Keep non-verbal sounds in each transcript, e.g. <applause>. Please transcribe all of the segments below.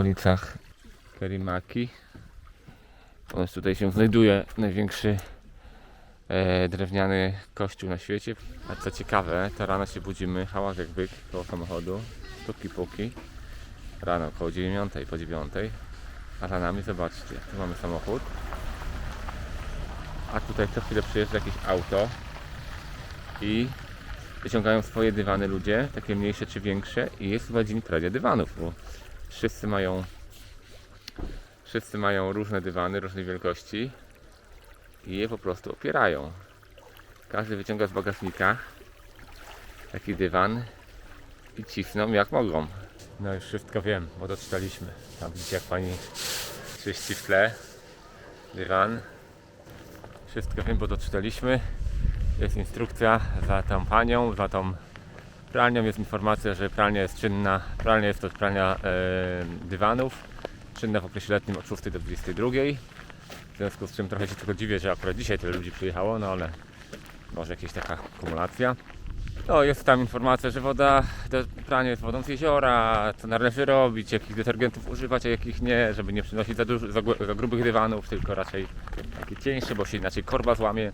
okolicach Kerimaki. Ponieważ tutaj się znajduje największy e, drewniany kościół na świecie. A co ciekawe, to rano się budzimy, hałas jak byk koło samochodu, stuki puki. Rano około 9 po 9. A za nami zobaczcie, tu mamy samochód. A tutaj co chwilę przyjeżdża jakieś auto i wyciągają swoje dywany ludzie, takie mniejsze czy większe i jest chyba dzień dywanów, bo wszyscy mają wszyscy mają różne dywany, różnej wielkości i je po prostu opierają. Każdy wyciąga z bagażnika taki dywan i cisną jak mogą. No już wszystko wiem, bo doczytaliśmy. Tam widzicie jak pani czyści w tle dywan. Wszystko wiem, bo doczytaliśmy. Jest instrukcja za tą panią, za tą pralnią jest informacja, że pralnia jest czynna. Pralnia jest to pralnia e, dywanów, czynna w okresie letnim od 6 do 22. W związku z czym trochę się tylko dziwię, że akurat dzisiaj tyle ludzi przyjechało, no ale może jakaś taka kumulacja. No jest tam informacja, że woda do prania jest wodą z jeziora, co należy robić, jakich detergentów używać, a jakich nie, żeby nie przynosić za, duży, za, za grubych dywanów, tylko raczej takie cieńsze, bo się inaczej korba złamie.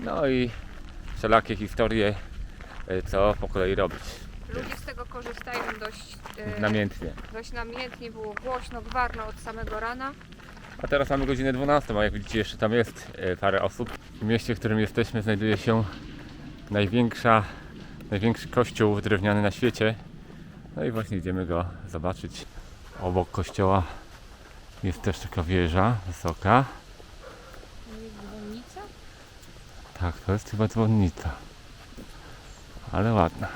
No i wszelakie historie, co po kolei robić. Ludzie z tego korzystają dość, e, Namiętnie. dość namiętnie, było głośno, gwarno od samego rana. A teraz mamy godzinę 12, a jak widzicie jeszcze tam jest e, parę osób. W mieście, w którym jesteśmy znajduje się największa, największy kościół drewniany na świecie. No i właśnie idziemy go zobaczyć. Obok kościoła jest też taka wieża wysoka. Dzwonnica? Tak, to jest chyba dzwonnica. Ale ładna.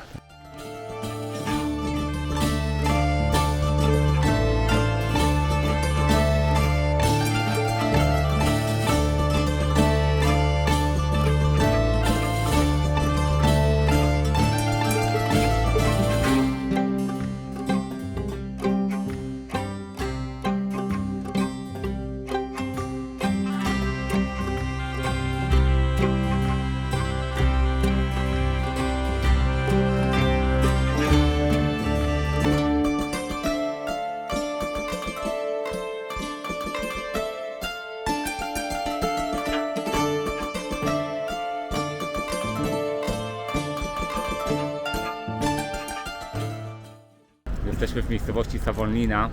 Jesteśmy w miejscowości Sawolnina.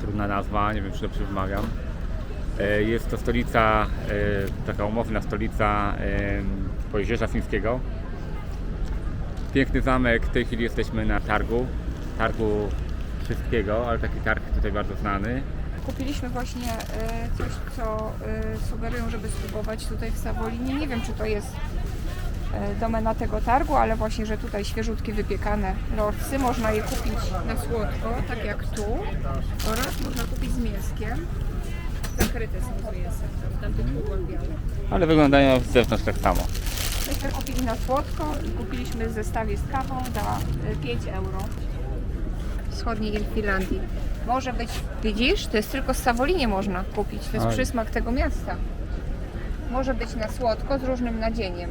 Trudna nazwa, nie wiem czy dobrze wymawiam. E, Jest to stolica, e, taka umowna stolica e, Pojezierza Fińskiego. Piękny zamek, w tej chwili jesteśmy na targu, targu wszystkiego, ale taki targ tutaj bardzo znany. Kupiliśmy właśnie coś, co sugerują, żeby spróbować tutaj w Sawolinie. Nie wiem, czy to jest domena tego targu, ale właśnie, że tutaj świeżutkie wypiekane lorcy. Można je kupić na słodko, tak jak tu. Oraz można kupić z mięskiem. Zakryte są z mięsem, pudłach białych. Ale wyglądają z zewnątrz tak samo. Myśmy kupili na słodko i kupiliśmy w zestawie z kawą za y, 5 euro. W wschodniej Finlandii. Może być, widzisz, to jest tylko z Sawolinie można kupić. To jest Oj. przysmak tego miasta. Może być na słodko z różnym nadzieniem.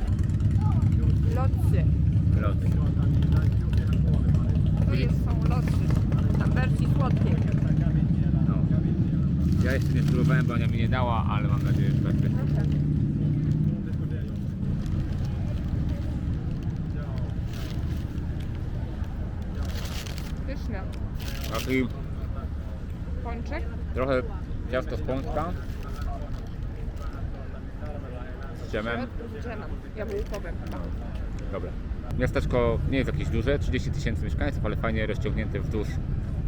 Lotcy. To jest, są lotcy. Tam wersji słodkiej. No. Ja jeszcze nie spróbowałem, bo Ania mi nie dała, ale mam nadzieję, że tak będzie. Pyszne. Taki Pączek. trochę ciasto z pączka. Z dżemem. Z dżemem jabłkowym. Dobra. Miasteczko nie jest jakieś duże, 30 tysięcy mieszkańców, ale fajnie rozciągnięte wzdłuż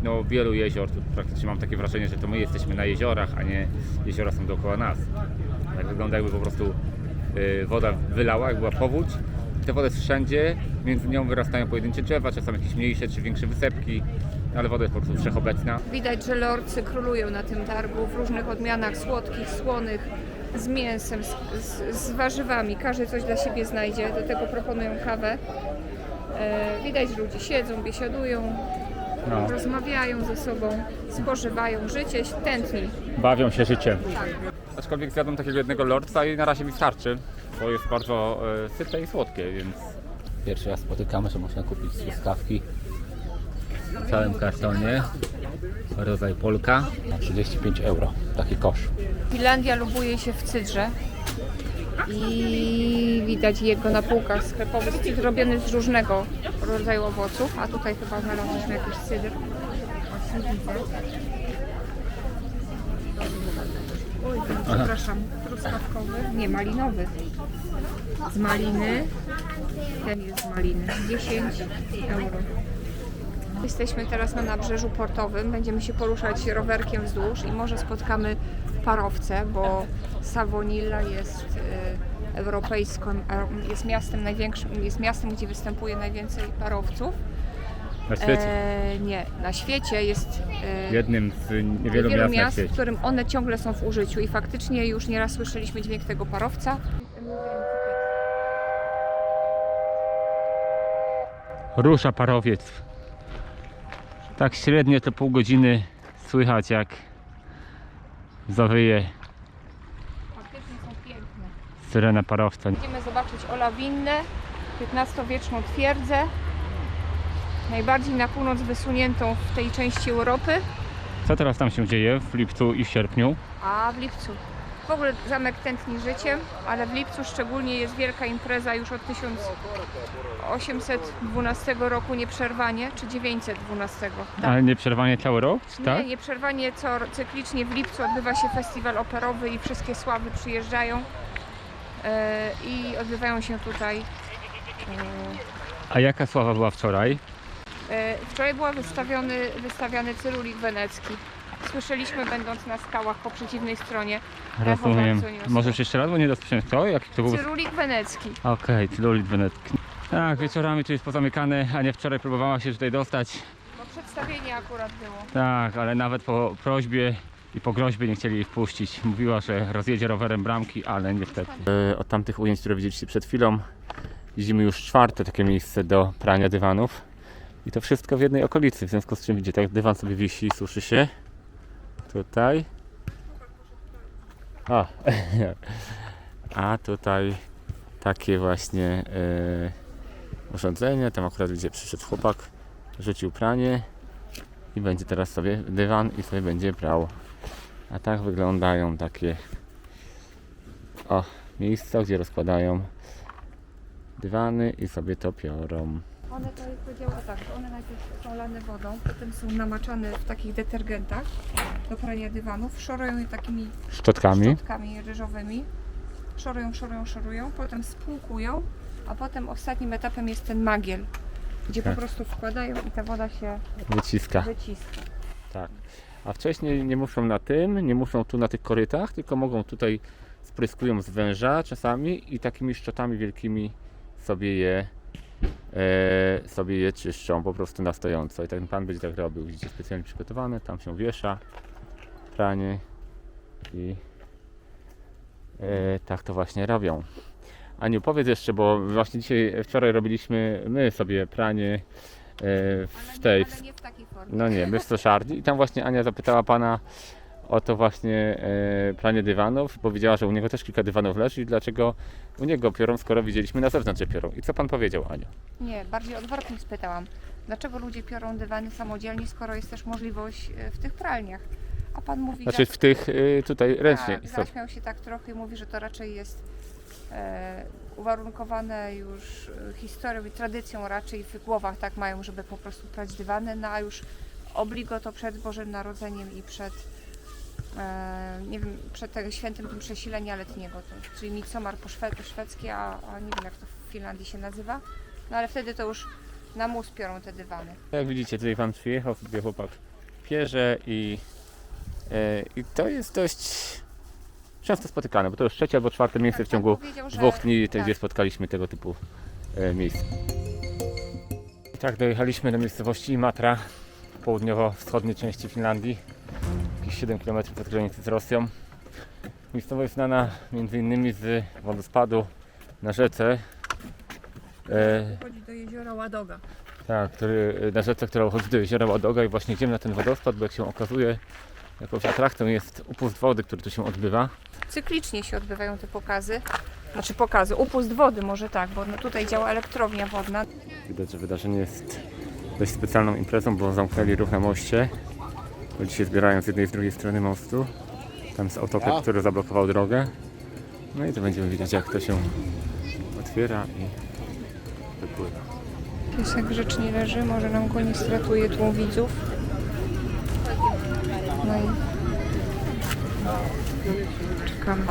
no, wielu jezior. Tu praktycznie mam takie wrażenie, że to my jesteśmy na jeziorach, a nie jeziora są dookoła nas. Tak wygląda jakby po prostu y, woda wylała, jak była powódź. Ta woda jest wszędzie, między nią wyrastają pojedyncze drzewa, czasem jakieś mniejsze czy większe wysepki, ale woda jest po prostu wszechobecna. Widać, że lorcy królują na tym targu w różnych odmianach słodkich, słonych, z mięsem, z, z, z warzywami. Każdy coś dla siebie znajdzie. Do tego proponują kawę. E, widać, że ludzie siedzą, biesiadują, No, rozmawiają ze sobą, spożywają życie, tętni. bawią się życiem. Aczkolwiek zjadłem takiego jednego lordca i na razie mi starczy, bo jest bardzo e, syte i słodkie, więc... Pierwszy raz spotykamy, że można kupić truskawki w całym kartonie. Rodzaj Polka. 35 euro. Taki kosz. Finlandia lubuje się w cydrze i widać jego na półkach sklepowych. Cydr robiony z różnego rodzaju owoców, a tutaj chyba znaleźliśmy jakiś cydr. Właśnie widzę. Oj, przepraszam, truskawkowy, nie malinowy. Z maliny. Ten jest z maliny. 10 euro. Jesteśmy teraz na nabrzeżu portowym. Będziemy się poruszać rowerkiem wzdłuż i może spotkamy parowce, bo Savonilla jest e, europejską, e, jest miastem największym, jest miastem, gdzie występuje najwięcej parowców. Na świecie. E, nie, na świecie jest e, Jednym z niewielu wielu miast miast, w którym one ciągle są w użyciu i faktycznie już nieraz słyszeliśmy dźwięk tego parowca. Rusza parowiec. Tak średnio to pół godziny słychać jak zawyje Faktycznie są piękne. syrena parowca. Idziemy zobaczyć Olawinnę, XV-wieczną twierdzę, najbardziej na północ wysuniętą w tej części Europy, Co teraz tam się dzieje w lipcu i w sierpniu? a w lipcu. W ogóle zamek tętni życiem, ale w lipcu szczególnie jest wielka impreza już od 1812 roku nieprzerwanie, czy 912. Tak. Ale nie przerwanie cały rok, tak? Nie, nieprzerwanie co cyklicznie w lipcu odbywa się festiwal operowy i wszystkie sławy przyjeżdżają e, i odbywają się tutaj. e, A jaka sława była wczoraj? E, Wczoraj była wystawiony, wystawiany cyrulik wenecki. Słyszeliśmy będąc na skałach po przeciwnej stronie. Rozumiem. Możesz jeszcze raz, bo nie dostrzegłem to? Jaki to był? Cyrulik wenecki. Okej, okay, Benetki. Tak, wieczorami tu jest pozamykane, a nie wczoraj próbowała się tutaj dostać. Bo przedstawienie akurat było. Tak, ale nawet po prośbie i po groźbie nie chcieli jej wpuścić. Mówiła, że rozjedzie rowerem bramki, ale niestety. E, od tamtych ujęć, które widzieliście przed chwilą, widzimy już czwarte takie miejsce do prania dywanów. I to wszystko w jednej okolicy, w związku z czym widzicie, tak dywan sobie wisi, suszy się. Tutaj. A, <laughs> a tutaj takie właśnie e, urządzenie. Tam akurat widzicie, przyszedł chłopak, rzucił pranie i będzie teraz sobie dywan i sobie będzie brał. A tak wyglądają takie o, miejsca, gdzie rozkładają dywany i sobie to piorą. One to powiedziała tak, że one najpierw są lane wodą, potem są namaczane w takich detergentach do prania dywanów, szorują je takimi Szczotkami. szczotkami ryżowymi. Szorują, szorują, szorują, potem spłukują, a potem ostatnim etapem jest ten magiel, gdzie Tak. po prostu wkładają i ta woda się Wyciska. wyciska. Tak. A wcześniej nie muszą na tym, nie muszą tu na tych korytach, tylko mogą tutaj spryskują z węża czasami i takimi szczotami wielkimi sobie je sobie je czyszczą po prostu na stojąco. I ten pan będzie tak robił. Widzicie, specjalnie przygotowane, tam się wiesza pranie i e, tak to właśnie robią. Aniu, powiedz jeszcze, bo właśnie dzisiaj, wczoraj robiliśmy my sobie pranie e, w tej, w nie w takiej formie. no nie, my w Stoszardi. I tam właśnie Ania zapytała pana o to właśnie e, pranie dywanów. Powiedziała, że u niego też kilka dywanów leży i dlaczego u niego piorą, skoro widzieliśmy na zewnątrz, że piorą. I co pan powiedział, Aniu? Nie, bardziej odwrotnie spytałam. Dlaczego ludzie piorą dywany samodzielnie, skoro jest też możliwość e, w tych pralniach? A pan mówi, Znaczy w tych y, tutaj ręcznie. Tak, i so- zaśmiał się tak trochę i mówi, że to raczej jest e, uwarunkowane już e, historią i tradycją raczej w głowach tak mają, żeby po prostu prać dywany, no a już obligo to przed Bożym Narodzeniem i przed e, nie wiem, przed tego świętym tym przesilenia letniego, to, czyli Midsommar po, szwe, po szwedzkie, a, a nie wiem jak to w Finlandii się nazywa, no ale wtedy to już na mus piorą te dywany. Jak widzicie, tutaj pan przyjechał sobie chłopak pierze i, e, i to jest dość często spotykane, bo to już trzecie albo czwarte miejsce w ciągu powiedział, że- dwóch dni, tak. gdzie spotkaliśmy tego typu e, miejsc. I tak dojechaliśmy do miejscowości Imatra w południowo-wschodniej części Finlandii, jakieś 7 km od granicy z Rosją. Miejscowość znana m.in. z wodospadu na rzece, e, Chodzi do jeziora Ładoga. tak, który, na rzece, która uchodzi do jeziora Ładoga i właśnie idziemy na ten wodospad, bo jak się okazuje, jakąś atrakcją jest upust wody, który tu się odbywa. Cyklicznie się odbywają te pokazy. Znaczy pokazy, upust wody może tak, bo no tutaj działa elektrownia wodna. Widać, że wydarzenie jest dość specjalną imprezą, bo zamknęli ruch na moście Ludzie się zbierają z jednej i z drugiej strony mostu. Tam jest autokar, który zablokował drogę. No i to będziemy widzieć jak to się otwiera i wypływa. Piesek grzecznie leży, może nam go nie stratuje tłum widzów. No i czekamy.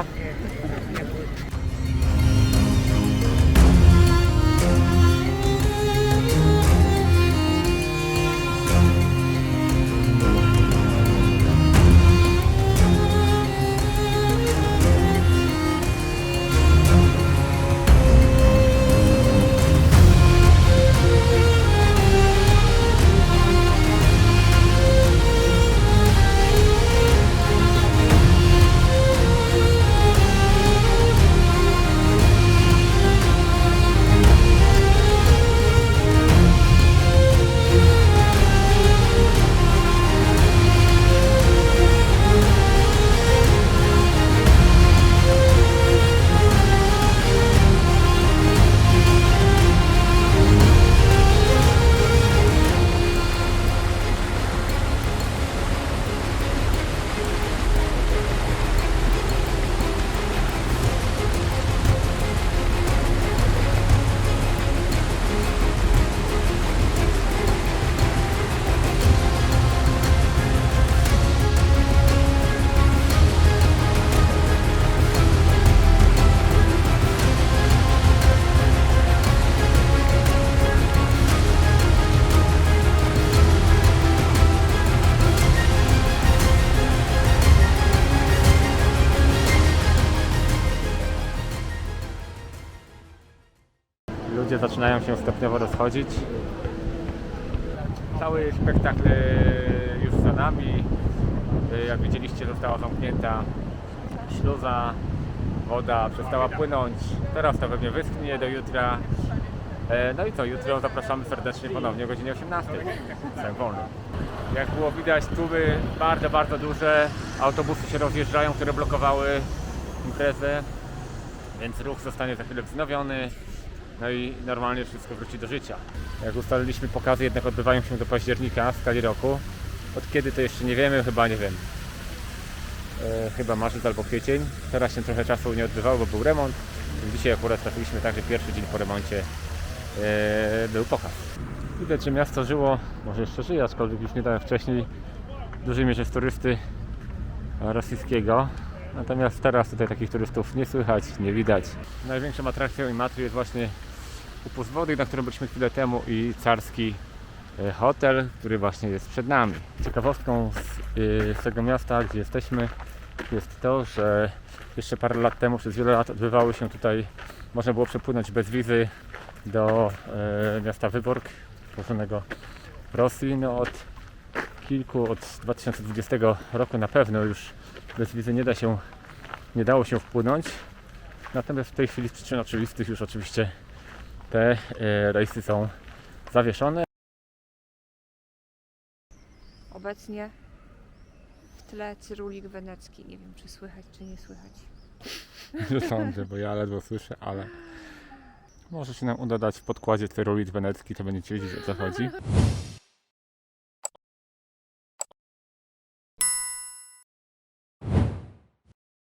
Zaczynają się stopniowo rozchodzić. Cały spektakl już za nami. Jak widzieliście została zamknięta śluza, woda przestała płynąć. Teraz to pewnie wyschnie do jutra. E, No i co, jutro zapraszamy serdecznie ponownie o godzinie 18. Jestem wolny. Jak było widać, tłumy bardzo, bardzo duże. Autobusy się rozjeżdżają, które blokowały imprezę, więc ruch zostanie za chwilę wznowiony. No i normalnie wszystko wróci do życia. Jak ustaliliśmy, pokazy jednak odbywają się do października w skali roku. Od kiedy to jeszcze nie wiemy, chyba nie wiem. E, chyba marzec albo kwiecień. Teraz się trochę czasu nie odbywało, bo był remont. Dzisiaj akurat trafiliśmy tak, że pierwszy dzień po remoncie e, był pokaz. Widać, że miasto żyło, może jeszcze żyje, aczkolwiek już nie jak wcześniej, w dużej mierze z turysty rosyjskiego. Natomiast teraz tutaj takich turystów nie słychać, nie widać. Największą atrakcją Imatry jest właśnie upust wody, na którym byliśmy chwilę temu i carski e, hotel, który właśnie jest przed nami. Ciekawostką z, y, z tego miasta, gdzie jesteśmy, jest to, że jeszcze parę lat temu, przez wiele lat odbywały się tutaj, można było przepłynąć bez wizy do e, miasta Wyborg, położonego w Rosji. No od kilku, od 2020 roku na pewno już bez wizy nie da się, nie dało się wpłynąć. Natomiast w tej chwili z przyczyn oczywistych już oczywiście te e, rejsy są zawieszone. Obecnie w tle Cyrulik Wenecki. Nie wiem, czy słychać, czy nie słychać. Nie sądzę, bo ja ledwo słyszę, ale może się nam uda dać w podkładzie Cyrulit Wenecki, to będziecie wiedzieć o co chodzi.